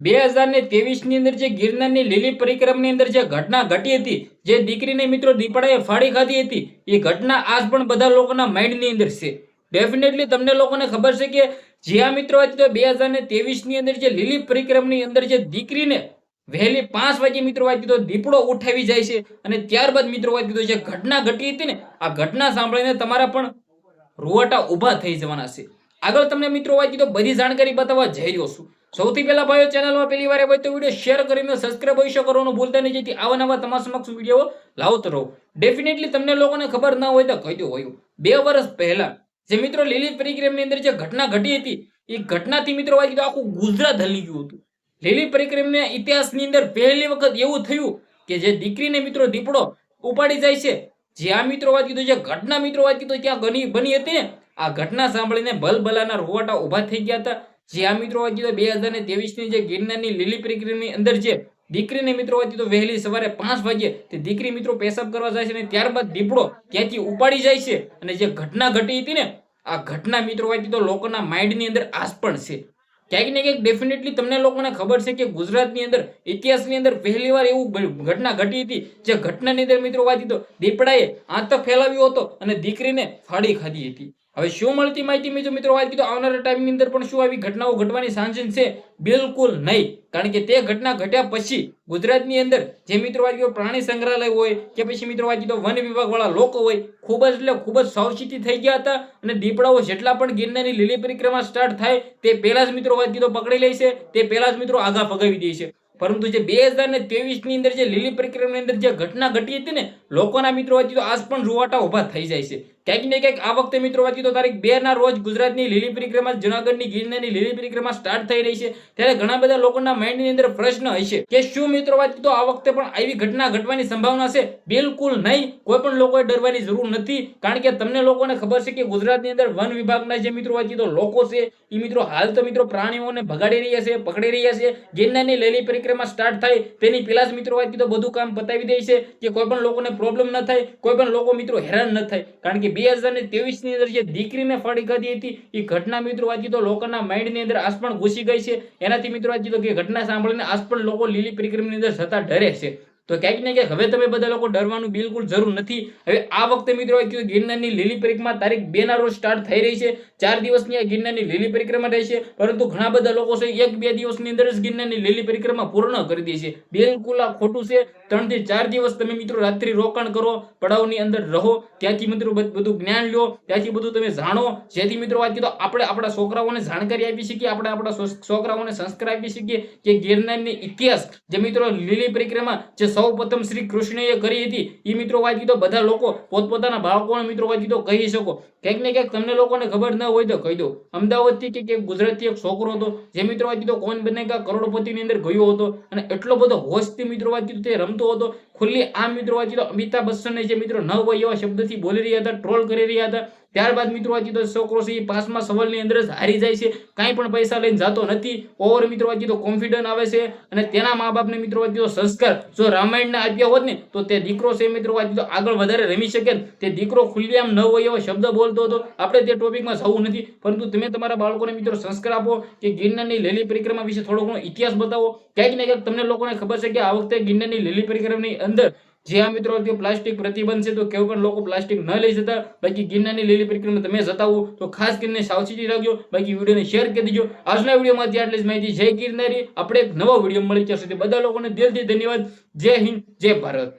બે હજાર ને ની અંદર જે ગિરનારની લીલી પરિક્રમની અંદર જે ઘટના ઘટી હતી, જે દીકરીને મિત્રો દીપડાએ ફાડી ખાધી હતી, એ ઘટના આજ પણ બધા લોકોના માઇન્ડની અંદર છે. ડેફિનેટલી તમને લોકોને ખબર છે કે જ્યાં મિત્રો આજે બે હજાર ને ની અંદર જે લીલી પરિક્રમની અંદર જે દીકરીને વહેલી પાંચ વાગે મિત્રો વાંચી તો દીપડો ઉઠાવી જાય છે અને ત્યારબાદ મિત્રો વાંચી તો જે ઘટના ઘટી હતી ને, આ ઘટના સાંભળીને તમારા પણ રૂવાટા ઊભા થઈ જવાના છે. આગળ તમને મિત્રો વાંચી તો બધી જાણકારી બતાવવા જઈ રહ્યો છું. સૌથી પહેલા ભાઈઓ, ચેનલમાં પહેલી વાર હોય તો વીડિયો શેર કરીને સબસ્ક્રાઈબ અવશ્ય કરવાનું ભૂલતા નહીં. જેથી આવા નવા તમારા સમક્ષ વીડિયો લાવતો રહો. ડેફિનેટલી તમને લોકોને ખબર ના હોય તો કહી દો હોય બે વર્ષ પહેલા જે મિત્રો લીલી પરિક્રમની અંદર જે ઘટના ઘટી હતી, એ ઘટનાથી મિત્રો વાંચી તો આખું ગુજરાત હલી ગયું હતું. લીલી પરિક્રમના ઇતિહાસની અંદર પહેલી વખત એવું થયું કે જે દીકરીને મિત્રો દીપડો ઉપાડી જાય છે જ્યાં મિત્રો વાત કીધું જે ઘટના મિત્રો વાત કીધું ત્યાં બની બની હતી ને, આ ઘટના સાંભળીને ભલભલાના રોવાટા ઊભા થઈ ગયા હતા. જ્યાં મિત્રો વાંચી તો બે હજાર ને ની જે ગિરનારની લીલી પ્રક્રિયાની અંદર જે દીકરીને મિત્રો વાંચી તો વહેલી સવારે પાંચ વાગે તે દીકરી મિત્રો પેશાબ કરવા જાય છે અને ત્યારબાદ દીપડો ત્યાંથી ઉપાડી જાય છે. અને જે ઘટના ઘટી હતી ને, આ ઘટના મિત્રો વાંચી તો લોકોના માઇન્ડની અંદર આજ પણ છે. ક્યાંક ને ક્યાંક ડેફિનેટલી તમને લોકોને ખબર છે કે ગુજરાતની અંદર, ઇતિહાસની અંદર પહેલી વાર એવું ઘટના ઘટી હતી. જે ઘટનાની અંદર મિત્રો વાંચી તો દીપડાએ આંતક ફેલાવ્યો હતો અને દીકરીને ફાડી ખાધી હતી. હવે શું મળતી માહિતી મિત્રો? મિત્રો વાત કીધું આવનારા ટાઈમની અંદર પણ શું આવી ઘટનાઓ ઘટવાની સાંજન છે? બિલકુલ નહીં. કારણ કે તે ઘટના ઘટ્યા પછી ગુજરાતની અંદર જે મિત્રો વાત કીધું પ્રાણી સંગ્રહાલય હોય કે પછી મિત્રો વાત તો વન વિભાગવાળા લોકો હોય, ખૂબ જ એટલે ખૂબ જ સાવચેતી થઈ ગયા હતા અને દીપડાઓ જેટલા પણ ગિરનારની લીલી પરિક્રમા સ્ટાર્ટ થાય, તે પહેલા જ મિત્રો વાત કીધું પકડી લે છે, તે પહેલાં જ મિત્રો આગા ભગાવી દે છે. પરંતુ જે બે હજાર ને ની અંદર જે લીલી પરિક્રમાની અંદર જે ઘટના ઘટી હતી ને લોકોના મિત્રો વચ્ચે તો આજ પણ રૂવાટા ઊભા થઈ જાય છે. ક્યાંક ને ક્યાંક આ વખતે મિત્રો વચ્ચે તો તારીખ બે ના રોજ ગુજરાતની લીલી પરિક્રમા, જુનાગઢની ગિરનારની લીલી પરિક્રમા સ્ટાર્ટ થઈ રહી છે. ત્યારે ઘણા બધા લોકોના માઇન્ડની અંદર પ્રશ્ન હશે કે શું મિત્રો વચ્ચે તો આ વખતે પણ આવી ઘટના ઘટવાની સંભાવના છે? બિલકુલ નહીં. કોઈ પણ લોકોએ ડરવાની જરૂર નથી. કારણ કે તમને લોકોને ખબર છે કે ગુજરાતની અંદર વન વિભાગના જે મિત્રો વચ્ચે તો લોકો છે એ મિત્રો હાલ તો મિત્રો પ્રાણીઓને ભગાડી રહ્યા છે, પકડી રહ્યા છે. ગિરનારની લીલી પરિક્રમા સ્ટાર્ટ થાય, તેની પહેલા જ મિત્રો વચ્ચે તો બધું કામ પતાવી દે છે કે કોઈ પણ લોકોને પ્રોબ્લેમ ન થાય, કોઈ પણ લોકો મિત્રો હેરાન ન થાય. કારણ કે બે હજાર ને ની અંદર જે દીકરીને ફાડી ખાધી હતી એ ઘટના મિત્રો વાંચી તો લોકોના માઇન્ડની અંદર આજ પણ ઘૂસી ગઈ છે. એનાથી મિત્રો વાંચી તો કે ઘટના સાંભળીને આજ પણ લોકો લીલી પરિક્રમની અંદર જતા ડરે છે. તો ક્યાંક ને ક્યાંક હવે તમે બધા લોકો ડરવાનું બિલકુલ જરૂર નથી. હવે આ વખતે મિત્રો ગિરનારની લીલી પરિક્રમા તારીખ બે ના રોજ સ્ટાર્ટ થઈ રહી છે. ચાર દિવસની આ ગિરનારની લીલી પરિક્રમા રહેશે. પરંતુ ઘણા બધા લોકો છે એક બે દિવસની અંદર જ ગિરનારની લીલી પરિક્રમા પૂર્ણ કરી દે છે. બિલકુલ આ ખોટું છે. ત્રણથી ચાર દિવસ તમે મિત્રો રાત્રિ રોકાણ કરો, પડાવની અંદર રહો, ત્યાંથી મિત્રો બધું જ્ઞાન લો ત્યાંથી બધું તમે જાણો. જેથી મિત્રો વાત કીધો, આપણે આપણા છોકરાઓને જાણકારી આપી શકીએ, આપણે આપણા છોકરાઓને સંસ્કાર આપી શકીએ કે ગિરનારની ઇતિહાસ, જે મિત્રો લીલી પરિક્રમા, જે સૌ પ્રથમ શ્રી કૃષ્ણએ કરી હતી. એ મિત્રો વાત કીધો, બધા લોકો પોતપોતાના બાળકોને મિત્રો વાત કીધો, કહી શકો. ક્યાંક ને ક્યાંક તમને લોકોને ખબર ન હોય તો કહી દો. અમદાવાદથી કે ક્યાંક ગુજરાતથી એક છોકરો હતો, જે મિત્રો વાત કીધો, કોણ બનેગા કરોડપતિની અંદર ગયો હતો અને એટલો બધો હોશથી મિત્રો વાત કીધું તે રમતો હતો. ખુલ્લી આ મિત્રો વાત કીધો, અમિતાભ બચ્ચનને જે મિત્રો ન હોય એવા શબ્દથી બોલી રહ્યા હતા ટ્રોલ કરી રહ્યા હતા. ત્યારબાદ મિત્રો વાંચી તો છોકરો છે એ પાંચમા સવાલની અંદર જ હારી જાય છે. કાંઈ પણ પૈસા લઈને જતો નથી. ઓવર મિત્રો વાંચી તો કોન્ફિડન્સ આવે છે. અને તેના મા બાપને મિત્રો વાંચી તો સંસ્કાર. જો રામાયણના આપ્યા હોત ને, તો તે દીકરો છે મિત્રો વાંચી તો આગળ વધારે રમી શકે તે દીકરો ખુલ્લી આમ ન હોય એવો શબ્દ બોલતો હતો. આપણે તે ટોપિકમાં જવું નથી. પરંતુ તમે તમારા બાળકોને મિત્રો સંસ્કાર આપો કે ગિરનારની લીલી પરિક્રમા વિશે થોડો ઘણો ઇતિહાસ બતાવો. ક્યાંક ને ક્યાંક તમને લોકોને ખબર છે કે આ વખતે ગિરનારની લીલી પરિક્રમાની અંદર જે આ મિત્રો પ્લાસ્ટિક પ્રતિબંધ છે, તો કેવું પણ લોકો પ્લાસ્ટિક ન લઈ જતા. બાકી ગિરનારની લીલી પ્રક્રિયામાં તમે જતા હો તો ખાસ કરીને સાવચેતી રાખજો. બાકી વિડીયોને શેર કરી દેજો. આજના વિડીયોમાંથી આટલી જ માહિતી. જય ગિરનારી. આપણે એક નવો વીડિયો મળી જશે. તે બધા લોકોને દિલથી ધન્યવાદ. જય હિન્દ. જય ભારત.